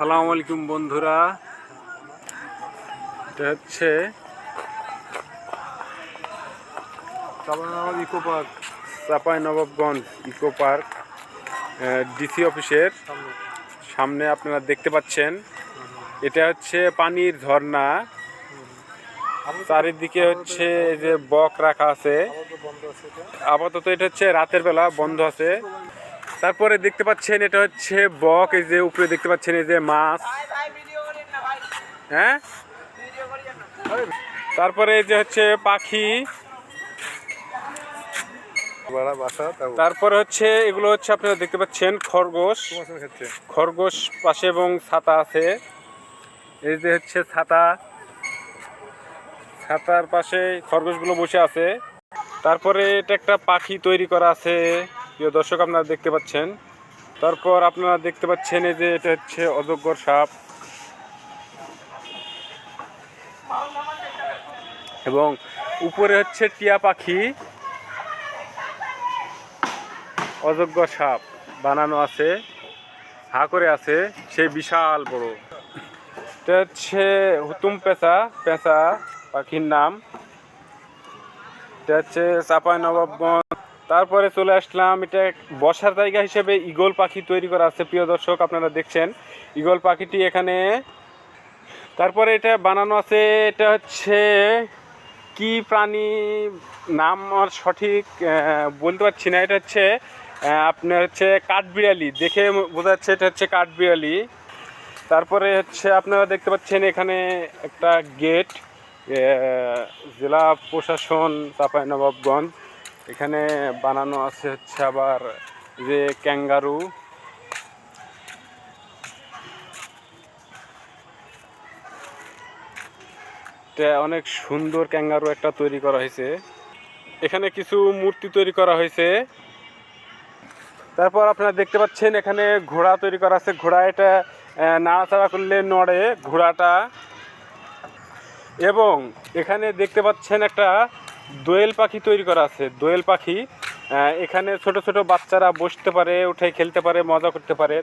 আসসালামু আলাইকুম বন্ধুরা। এটা হচ্ছে eco park Chapai Nawabganj eco park DC অফিসের সামনে আপনারা দেখতে পাচ্ছেন। এটা হচ্ছে পানির ঝর্ণা। চারিদিকে হচ্ছে যে বক রাখা আছে। আপাতত এটা হচ্ছে রাতের বেলা বন্ধ আছে। তারপরে দেখতে পাচ্ছেন এটা হচ্ছে বক এই যে উপরে দেখতে পাচ্ছেন এই যে মাছ। হ্যাঁ? তারপরে এই যে হচ্ছে পাখি। তারপরে হচ্ছে এগুলো হচ্ছে আপনারা দেখতে পাচ্ছেন খরগোশ। খরগোশ পাশে এবং ছাতা আছে। এই যে হচ্ছে ছাতা। ছাতার পাশে খরগোশগুলো বসে আছে। তারপরে এটা একটা পাখি তৈরি করা আছে। প্রিয় দর্শক, আপনারা দেখতে পাচ্ছেন। তারপর আপনারা দেখতে পাচ্ছেন এই যে এটা হচ্ছে অজগর সাপ। এবং উপরে হচ্ছে টিয়া পাখি। অযোগ্য সাপ বানানো আছে, হা করে আছে, সে বিশাল বড়। এটা হচ্ছে হুতুম পেঁচা পেঁচা পাখির নাম। এটা হচ্ছে চাপাই নবাবগঞ্জ তারপরে চলে আসলাম, এটা বসার জায়গা হিসেবে ইগল পাখি তৈরি করা আছে, প্রিয় দর্শক আপনারা দেখছেন। ইগল পাখিটি এখানে, তারপরে এটা বানানো আছে, এটা হচ্ছে কি প্রাণী নাম আর সঠিক বলতে পারছি না, এটা হচ্ছে আপনার হচ্ছে কাঠবিড়ালি, দেখে বোঝা যাচ্ছে এটা হচ্ছে কাঠবিড়ালি। তারপরে হচ্ছে আপনারা দেখতে পাচ্ছেন এখানে একটা গেট জেলা প্রশাসন চাঁপাইনবাবগঞ্জ এখানে বানানো আছে হচ্ছে আবার যে ক্যাঙ্গারু। অনেক সুন্দর ক্যাঙ্গারু একটা তৈরি করা হয়েছে। এখানে কিছু মূর্তি তৈরি করা হয়েছে। তারপর আপনারা দেখতে পাচ্ছেন এখানে ঘোড়া তৈরি করা আছে। ঘোড়া এটা নাড়াচাড়া করলে নড়ে ঘোড়াটা। এবং এখানে দেখতে পাচ্ছেন একটা দোয়েল পাখি তৈরি করা আছে। দোয়েল পাখি এখানে ছোট ছোট বাচ্চারা বসতে পারে উঠে খেলতে পারে মজা করতে পারে।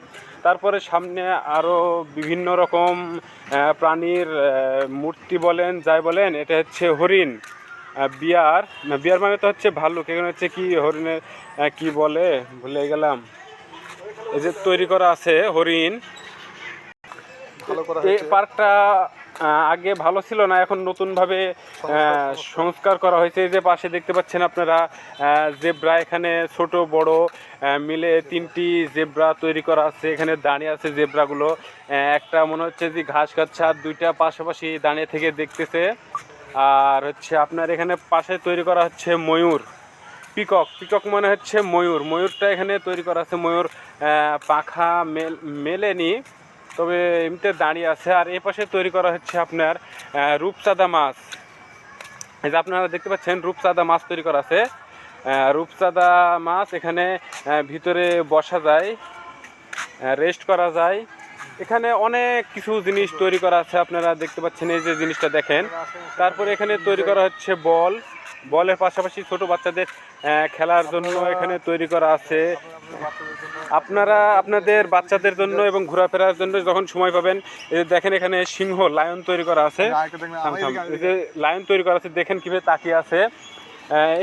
তারপরে সামনে আরও বিভিন্ন রকম প্রাণীর মূর্তি বলেন যাই বলেন এটা হচ্ছে হরিণ বিয়ার। বিয়ার মানে তো হচ্ছে ভাল্লুক এখানে হচ্ছে কি হরিণের কি বলে ভুলে গেলাম। এই যে তৈরি করা আছে হরিণ। এই পার্কটা আগে ভালো ছিল না, এখন নতুনভাবে সংস্কার করা হয়েছে। এই যে পাশে দেখতে পাচ্ছেন আপনারা জেব্রা, এখানে ছোট, বড় মিলে তিনটি জেব্রা তৈরি করা আছে। এখানে দাঁড়িয়ে আছে জেব্রাগুলো। একটা মনে হচ্ছে যে ঘাস খাচ্ছে দুইটা পাশাপাশি দাঁড়িয়ে থেকে দেখতেছে। আর হচ্ছে আপনার এখানে পাশে তৈরি করা হচ্ছে ময়ূর, পিকক। পিকক মানে হচ্ছে ময়ূর। ময়ূরটা এখানে তৈরি করা আছে, ময়ূর পাখা মেল, মেলেনি। তবে এমনিতে দাঁড়িয়ে আছে। আর এ পাশে তৈরি করা হচ্ছে আপনার রূপচাঁদা মাছ। এই যে আপনারা দেখতে পাচ্ছেন, রূপচাঁদা মাছ তৈরি করা আছে। রূপচাঁদা মাছ এখানে ভিতরে বসা যায় রেস্ট করা যায়। এখানে অনেক কিছু জিনিস তৈরি করা আছে, আপনারা দেখতে পাচ্ছেন। এই যে জিনিসটা দেখেন। তারপরে এখানে তৈরি করা হচ্ছে বল। বলের পাশাপাশি ছোট বাচ্চাদের খেলার জন্য এখানে তৈরি করা আছে। আপনারা আপনাদের বাচ্চাদের জন্য এবং ঘোরাফেরার জন্য যখন সময় পাবেন দেখেন এখানে সিংহ লায়ন তৈরি করা আছে। লায়ন তৈরি করা আছে দেখেন কীভাবে তাকিয়ে আছে।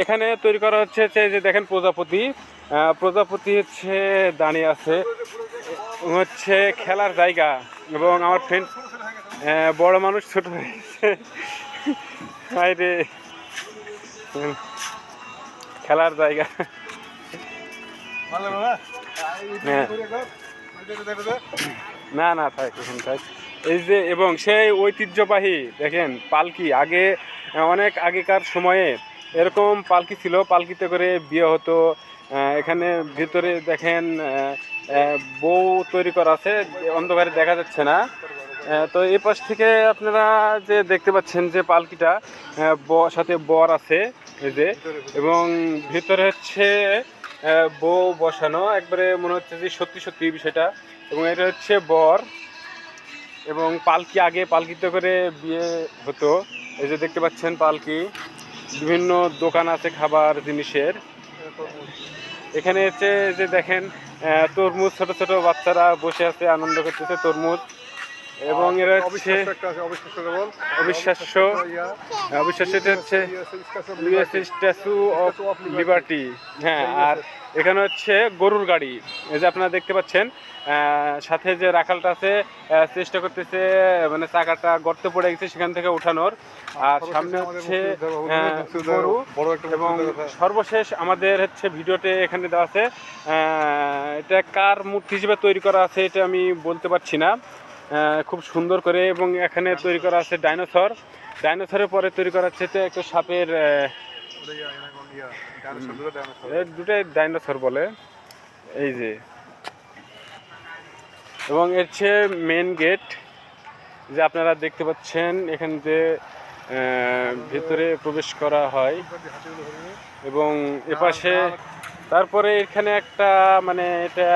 এখানে তৈরি করা হচ্ছে যে দেখেন প্রজাপতি। প্রজাপতি হচ্ছে দাঁড়িয়ে আছে হচ্ছে খেলার জায়গা এবং আমার ফ্রেন্ড বড় মানুষ ছোট হয়েছে খেলার জায়গা। না। না থাক এখন থাক। এই যে এবং সেই ঐতিহ্যবাহী দেখেন পালকি। আগে অনেক আগেকার সময়ে এরকম পালকি ছিল। পালকিতে করে বিয়ে হতো। এখানে ভিতরে দেখেন বউ তৈরি করা আছে। অন্ধকারে দেখা যাচ্ছে না। তো এই পাশ থেকে আপনারা যে দেখতে পাচ্ছেন যে পালকিটা সাথে বর আছে। এই এবং ভিতরে হচ্ছে বউ বসানো, একবারে মনে হচ্ছে যে সত্যি সত্যি বিষয়টা। এবং এটা হচ্ছে বর, এবং পালকি আগে পালকিতে করে বিয়ে হতো। এই যে দেখতে পাচ্ছেন পালকি, বিভিন্ন দোকান আছে খাবার জিনিসের। এখানে হচ্ছে যে দেখেন তরমুজ, ছোট ছোট বাচ্চারা বসে আছে, আনন্দ করতেছে তরমুজ। এবং এরা হচ্ছে অবিশ্বাস্য একটা অবিশ্বাস্য এটা হচ্ছে স্ট্যাচু অফ লিবার্টি হ্যাঁ আর এখানে হচ্ছে গরুর গাড়ি। এই যে আপনারা দেখতে পাচ্ছেন সাথে যে রাখালটা আছে চেষ্টা করতেছে মানে চাকাটা গর্তে পড়ে গেছে সেখান থেকে উঠানোর আর সামনে হচ্ছে গরু। এবং সর্বশেষ আমাদের হচ্ছে ভিডিওতে এখানে দেওয়া আছে এটা কার মূর্তি হিসেবে তৈরি করা আছে এটা আমি বলতে পারছি না। খুব সুন্দর করে এবং এখানে তৈরি করা আছে ডাইনোসর ডাইনোসরের পরে তৈরি করা হচ্ছে একটা সাপের দুটাই ডাইনোসর বলে, এই যে এবং এর চেয়ে মেন গেট যে আপনারা দেখতে পাচ্ছেন, এখান যে ভিতরে প্রবেশ করা হয়। এবং এপাশে, তারপরে এখানে একটা মানে এটা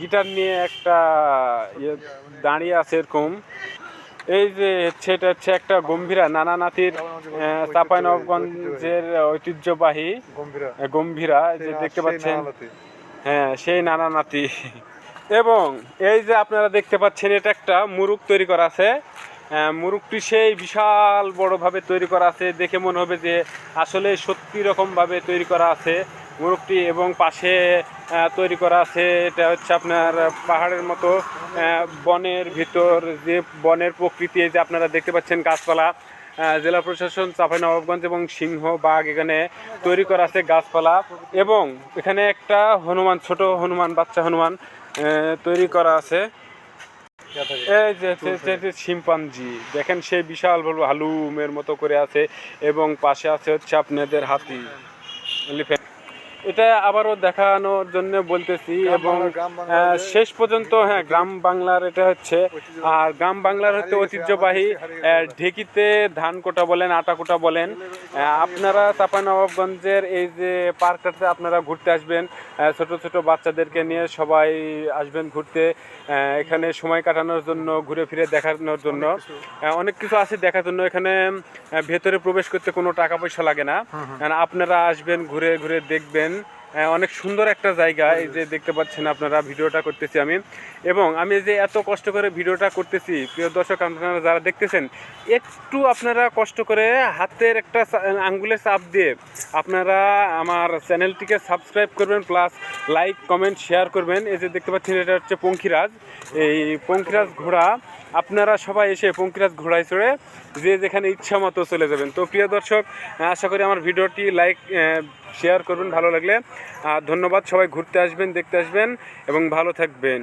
গিটার নিয়ে একটা ইয়ে দাঁড়িয়ে আছে এরকম। এই যে এটা হচ্ছে একটা গম্ভীরা নানা নাতির চাপাই নবগঞ্জের ঐতিহ্যবাহী গম্ভীরা। যে দেখতে পাচ্ছেন। হ্যাঁ সেই নানা নাতি। এবং এই যে আপনারা দেখতে পাচ্ছেন এটা একটা মুরুগ তৈরি করা আছে। আহ, মুরুগটি সেই বিশাল বড়ভাবে তৈরি করা আছে। দেখে মনে হবে যে আসলে সত্যি রকমভাবে তৈরি করা আছে। মুরুগটি এবং পাশে তৈরি করা আছে, এটা হচ্ছে আপনার পাহাড়ের মতো বনের ভিতর যে বনের প্রকৃতি যে আপনারা দেখতে পাচ্ছেন গাছপালা জেলা প্রশাসন চাঁপাইনবাবগঞ্জ এবং সিংহ বাঘ এখানে তৈরি করা আছে গাছপালা এবং এখানে একটা হনুমান, ছোট হনুমান, বাচ্চা হনুমান তৈরি করা আছে। এই যে শিম্পাঞ্জি, দেখেন সে বিশাল ভালো হালুমের মতো করে আছে এবং পাশে আছে হচ্ছে আপনাদের হাতি এটা আবারও দেখানোর জন্য বলতেছি এবং শেষ পর্যন্ত হ্যাঁ গ্রাম বাংলার এটা হচ্ছে আর গ্রাম বাংলার হচ্ছে ঐতিহ্যবাহী ঢেকিতে ধান কোটা বলেন আটা কোটা বলেন। আপনারা চাঁপানবাবগঞ্জের এই যে পার্কটাতে আপনারা ঘুরতে আসবেন ছোট ছোট বাচ্চাদেরকে নিয়ে সবাই আসবেন ঘুরতে এখানে সময় কাটানোর জন্য ঘুরে ফিরে দেখানোর জন্য। অনেক কিছু। আছে দেখার জন্য। এখানে ভেতরে প্রবেশ করতে কোনো টাকা পয়সা লাগে না। আপনারা আসবেন ঘুরে ঘুরে দেখবেন। অনেক সুন্দর একটা জায়গা, এই যে দেখতে পাচ্ছেন আপনারা, ভিডিওটা করতেছি আমি। এবং আমি যে এত কষ্ট করে ভিডিওটা করতেছি, প্রিয় দর্শক, আপনারা যারা দেখতেছেন, একটু আপনারা কষ্ট করে হাতের একটা আঙ্গুলের চাপ দিয়ে আপনারা আমার চ্যানেলটিকে সাবস্ক্রাইব করবেন, প্লাস লাইক, কমেন্ট, শেয়ার করবেন। এই যে দেখতে পাচ্ছেন, এটা হচ্ছে পঙ্খিরাজ এই পঙ্খিরাজ ঘোড়া, আপনারা সবাই এসে পঙ্খিরাজ ঘোড়ায় চড়ে যে যেখানে ইচ্ছা মতো চলে যাবেন। তো প্রিয় দর্শক, আশা করি আমার ভিডিওটি লাইক শেয়ার করবেন ভালো লাগলে। আর ধন্যবাদ সবাই ঘুরতে আসবেন দেখতে আসবেন এবং ভালো থাকবেন।